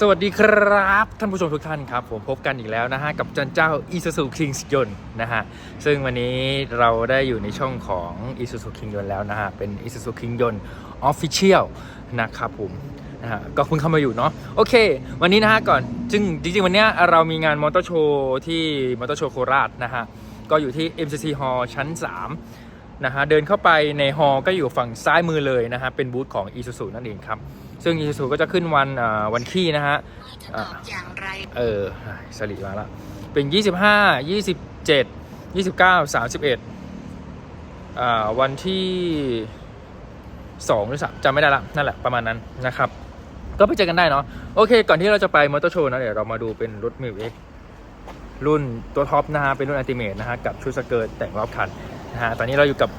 สวัสดีครับ ท่านผู้ชมทุกท่านครับ ผมพบกันอีกแล้วนะฮะ กับจันเจ้า Isuzu King ยนนะฮะ ซึ่งวันนี้เราได้อยู่ในช่องของ Isuzu King ยนแล้วนะฮะ เป็น Isuzu King ยนต์ Official นะครับผมนะฮะก็เพิ่งเข้ามาอยู่เนาะโอเค วันนี้นะฮะก่อนจึงจริง ๆ วันเนี้ยเรามีงานมอเตอร์โชว์ที่มอเตอร์โชว์โคราชนะฮะ ก็อยู่ที่ MCC Hall ชั้น 3 นะฮะเดินเข้าไปในฮอลล์ก็อยู่ฝั่งซ้ายมือเลยนะฮะเป็นบูธของ Isuzu นั่นเองครับ ซึ่ง Isuzu ก็จะขึ้นวันอ่าวันขี้นะฮะจะตอบอย่างไรเออสลิมาละเป็น 25 27 29 31อ่าวันที่2หรือ3จำไม่ได้ละนั่นแหละประมาณนั้นนะครับ ก็ไปเจอกันได้เนาะโอเค ก่อนที่เราจะไปมอเตอร์โชว์นะเดี๋ยวเรามาดูเป็นรถมิวเอ็กรุ่นตัวท็อปนะฮะเป็นรุ่นอัลติเมทนะฮะกับชุดสเกิร์ตแต่งรอบคัน นะฮะตอนนี้เราอยู่กับ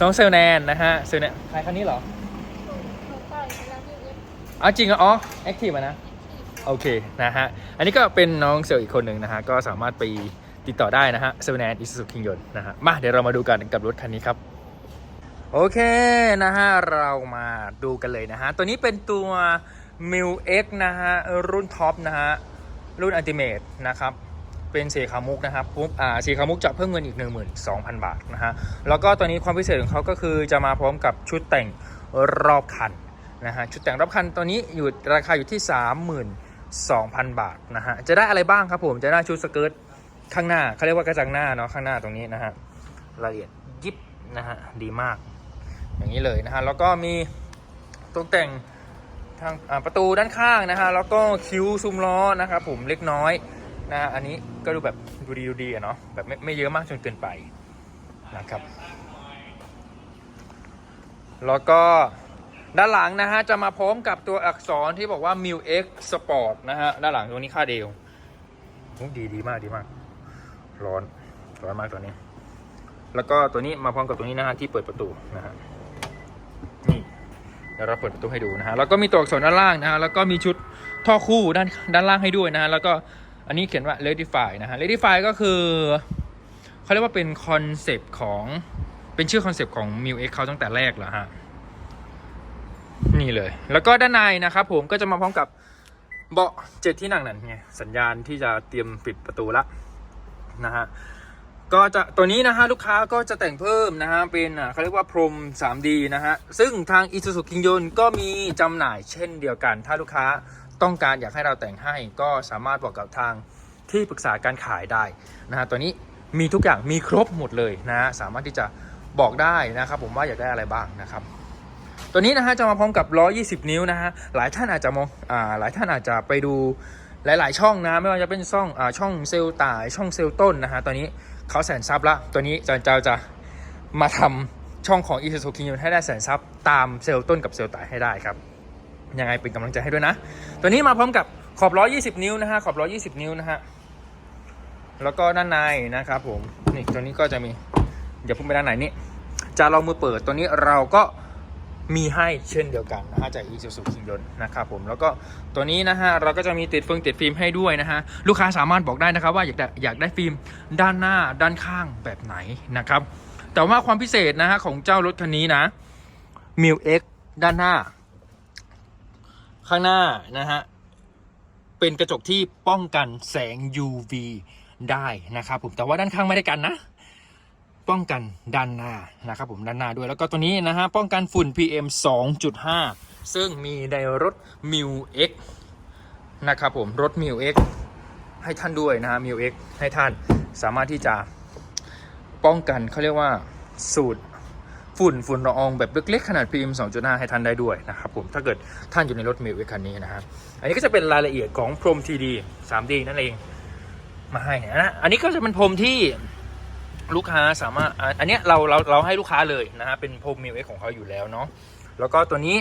น้องเซลแนนนะฮะเซลแนนใครคันนี้เหรออ๋อจริงเหรออ๋อแอคทีฟอะนะ โอเคนะฮะ อันนี้ก็เป็นน้องเซลล์อีกคนหนึ่งนะฮะ ก็สามารถไปติดต่อได้นะฮะเซลแนนอิสุสุคิงยนนะฮะ มาเดี๋ยวเรามาดูกันกับรถคันนี้ครับ โอเคนะฮะ เรามาดูกันเลยนะฮะ ตัวนี้เป็นตัว m i l X นะฮะ รุ่นท็อปนะฮะ รุ่นอัลติเมทนะครับ เป็นสีขามุกนะครับปุ๊บอ่าสีขามุกจะเพิ่มเงินอีก 12,000 บาทนะฮะแล้วก็ตัวนี้ความพิเศษของเขาก็คือจะมาพร้อมกับชุดแต่งรอบคันนะฮะชุดแต่งรอบคันตัวนี้อยู่ราคาอยู่ที่ 32,000 บาทนะฮะจะได้อะไรบ้างครับผมจะได้ชุดสเกิร์ตข้างหน้าเขาเรียกว่ากระจังหน้าเนาะข้างหน้าตรงนี้นะฮะรายละเอียดยิบนะฮะดีมาก อย่างนี้เลยนะฮะแล้วก็มีตกแต่งทางประตูด้านข้างนะฮะแล้วก็คิ้วซุ้มล้อนะครับผมเล็กน้อย นะอันนี้ก็ดูแบบดูดีดูดีอะเนาะแบบไม่ไม่เยอะมากจนเกินไปนะครับ แล้วก็ด้านหลังนะฮะจะมาพร้อมกับตัวอักษรที่บอกว่า m i l X Sport นะฮะด้านหลังตรงนี้ค่าเดียวดีดีมากดีมาก ร้อนร้อนมากตัวนี้ แล้วก็ตัวนี้มาพร้อมกับตัวนี้นะฮะที่เปิดประตูนะฮะนี่เดี๋ยวเราเปิดประตูให้ดูนะฮะแล้วก็มีตัวอักษรด้านล่างนะฮะแล้วก็มีชุดท่อคู่ด้านด้านล่างให้ด้วยนะฮะแล้วก็ อันนี้เขียนว่า Redify นะฮะ Redify ก็คือเขาเรียกว่าเป็นคอนเซปต์ของเป็นชื่อคอนเซปต์ของ m i l X เขาตั้งแต่แรกแล้วฮะ นี่เลย แล้วก็ด้านในนะครับผมก็จะมาพร้อมกับเบาะเจ็ดที่นั่งนั่นไงสัญญาณที่จะเตรียมปิดประตูละนะฮะ ก็จะตัวนี้นะฮะลูกค้าก็จะแต่งเพิ่มนะฮะเป็นเขาเรียกว่าพรม 3D นะฮะซึ่งทาง Isuzu King ยนก็มีจำหน่ายเช่นเดียวกัน ถ้าลูกค้าต้องการอยากให้เราแต่งให้ก็สามารถบอกกับทางที่ปรึกษาการขายได้นะฮะตัวนี้มีทุกอย่างมีครบหมดเลยนะฮะสามารถที่จะบอกได้นะครับ ผมว่าอยากได้อะไรบ้างนะครับ ตัวนี้นะฮะจะมาพร้อมกับ120 นิ้วนะฮะหลายท่านอาจจะมองอ่าหลายท่านอาจจะไปดูหลาย ๆ ช่องนะไม่ว่าจะเป็นช่องอ่าช่องเซลล์ตายช่องเซลล์ต้นนะฮะตอนนี้ เขาแสนซับละตัวนี้จะจะจะมาทำช่องของ i s u z u k i n g ให้ได้แสนซับตามเซลล์ต้นกับเซลล์ตายให้ได้ครับ ยังไงเป็นกำลังใจให้ด้วยนะ ตัวนี้มาพร้อมกับขอบ120นิ้วนะฮะขอบ120นิ้วนะฮะแล้วก็ด้านในนะครับผมนี่ตัวนี้ก็จะมีเดี๋ยวพุ่งไปด้านไหนนี่จะลองมือเปิดตัวนี้เราก็ มีให้เช่นเดียวกันนะฮะจาก Isuzu King ยนต์นะครับผมแล้วก็ตัวนี้นะฮะเราก็จะมีติดเฟืองติดฟิล์มให้ด้วยนะฮะลูกค้าสามารถบอกได้นะครับว่าอยากได้อยากได้ฟิล์มด้านหน้าด้านข้างแบบไหนนะครับแต่ว่าความพิเศษนะฮะของเจ้ารถคันนี้นะ m i l X ด้านหน้า ข้างหน้านะฮะเป็นกระจกที่ป้องกันแสง UV ได้นะครับผมแต่ว่าด้านข้างไม่ได้กันนะ ป้องกันด้านหน้านะครับผมด้านหน้าด้วยแล้วก็ตัวนี้นะฮะป้องกันฝุ่น PM 2.5 ซึ่งมีในรถ m i l X นะครับผมรถ m i l X ให้ท่านด้วยนะฮะ m i l X ให้ท่านสามารถที่จะป้องกันเขาเรียกว่าสูตรฝุ่นฝุ่นละอองแบบเล็กๆ ขนาด PM 2.5 ให้ท่านได้ด้วยนะครับผมถ้าเกิดท่านอยู่ในรถ m i l X คันนี้นะฮะอันนี้ก็จะเป็นรายละเอียดของพรม TD 3D นั่นเองมาให้นะอันนี้ก็จะเป็นพรมที่ ลูกค้าสามารถอันนี้เราเราเราให้ลูกค้าเลยนะฮะเป็นพรมิวเอ็กของเขาอยู่แล้วเนาะแล้วก็ตัวนี้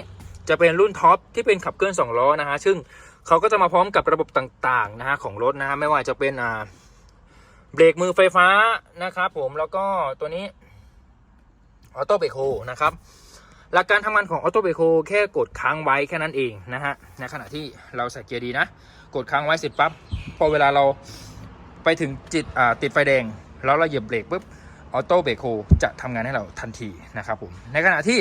จะเป็นรุ่นท็อปที่เป็นขับเคลื่อน2ล้อนะฮะซึ่งเขาก็จะมาพร้อมกับระบบต่างๆนะฮะของรถนะฮะไม่ว่าจะเป็นอ่าเบรกมือไฟฟ้านะครับผมแล้วก็ตัวนี้ออโต้เบรกโฮนะครับหลักการทำงานของออโต้เบรกโฮแค่กดค้างไว้แค่นั้นเองนะฮะในขณะที่เราใส่เกียร์ดีนะ กดค้างไว้เสร็จปั๊บพอเวลาเราไปถึงจิตติดไฟแดง แล้วเราเหยียบเบรกปุ๊บออโต้เบรกโฮจะทำงานให้เราทันทีนะครับผมในขณะที่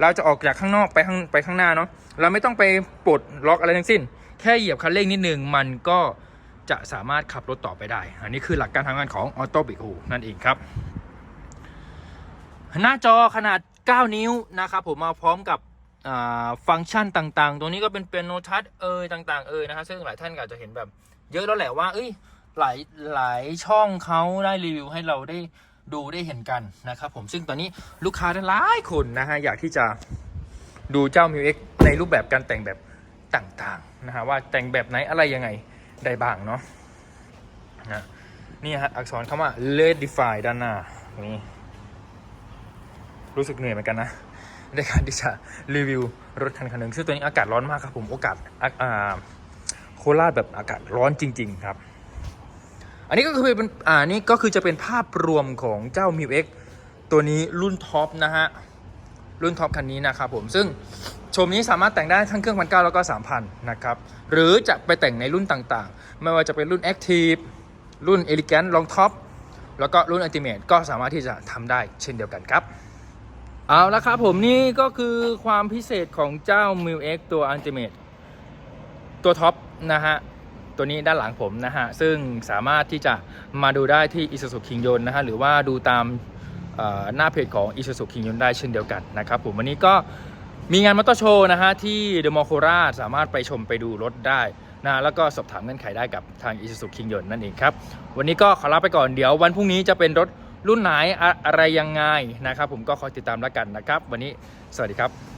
เราจะออกจากข้างนอกไปข้างไปข้างหน้าเนาะเราไม่ต้องไปปลดล็อกอะไรทั้งสิ้น แค่เหยียบคันเร่งนิดนึงมันก็จะสามารถขับรถต่อไปได้ อันนี้คือหลักการทำงานของออโต้เบิก o นั่นเองครับ หน้าจอขนาด 9 นิ้วนะครับผมมาพร้อมกับฟังก์ชันต่างๆ ตรงนี้ก็เป็นเปียโนทัชเอยต่างๆเอยนะฮะซึ่งหลายท่านก็อาจจะเห็นแบบเยอะแล้วแหละว่า เอ้ย หลายหลายช่องเขาได้รีวิวให้เราได้ดูได้เห็นกันนะครับผมซึ่งตอนนี้ลูกค้าหลายคนนะฮะอยากที่จะดูเจ้า m ิว X ในรูปแบบการแต่งแบบต่างๆนะฮะว่าแต่งแบบไหนอะไรยังไงได้บ้างเนาะนะนี่ฮะอักษรคำว่า Let Defy ด้านหน้านี่รู้สึกเหนื่อยเหมือนกันนะในการที่จะรีวิวรถคันคันหนึ่งซึ่งตัวนี้อากาศร้อนมากครับผมโอกาสโคราชแบบอากาศร้อนจริง ๆ ครับ อันนี้ก็คือเป็นอ่านี่ก็คือจะเป็นภาพรวมของเจ้า m ิว X ตัวนี้รุ่นท็อปนะฮะ รุ่นท็อปคันนี้นะครับผมซึ่งโฉมนี้สามารถแต่งได้ทั้งเครื่องพันเก้าแล้วก็3,000นนะครับ หรือจะไปแต่งในรุ่นต่างๆ ไม่ว่าจะเป็นรุ่น Active รุ่น Elegant Long Top แล้วก็รุ่น Ultimate ก็สามารถที่จะทำได้เช่นเดียวกันครับเอาละครับผมนี่ก็คือความพิเศษของเจ้า m ิว X ตัว Ultimate ตัวท็อปนะฮะ ตัวนี้ด้านหลังผมนะฮะ ซึ่งสามารถที่จะมาดูได้ที่ Isuzu King Yon นะฮะ หรือว่าดูตามหน้าเพจของ Isuzu King Yon ได้เช่นเดียวกันนะครับผมวันนี้ก็มีงานมอเตอร์โชว์นะฮะ ที่เดอะมอลโคราชสามารถไปชมไปดูรถได้นะแล้วก็สอบถามเงื่อนไขได้กับทาง Isuzu King Yon นั่นเองครับ วันนี้ก็ขอลาไปก่อนเดี๋ยววันพรุ่งนี้จะเป็นรถรุ่นไหนอะอะไรยังไงนะครับผมก็คอยติดตามแล้วกันนะครับ วันนี้สวัสดีครับ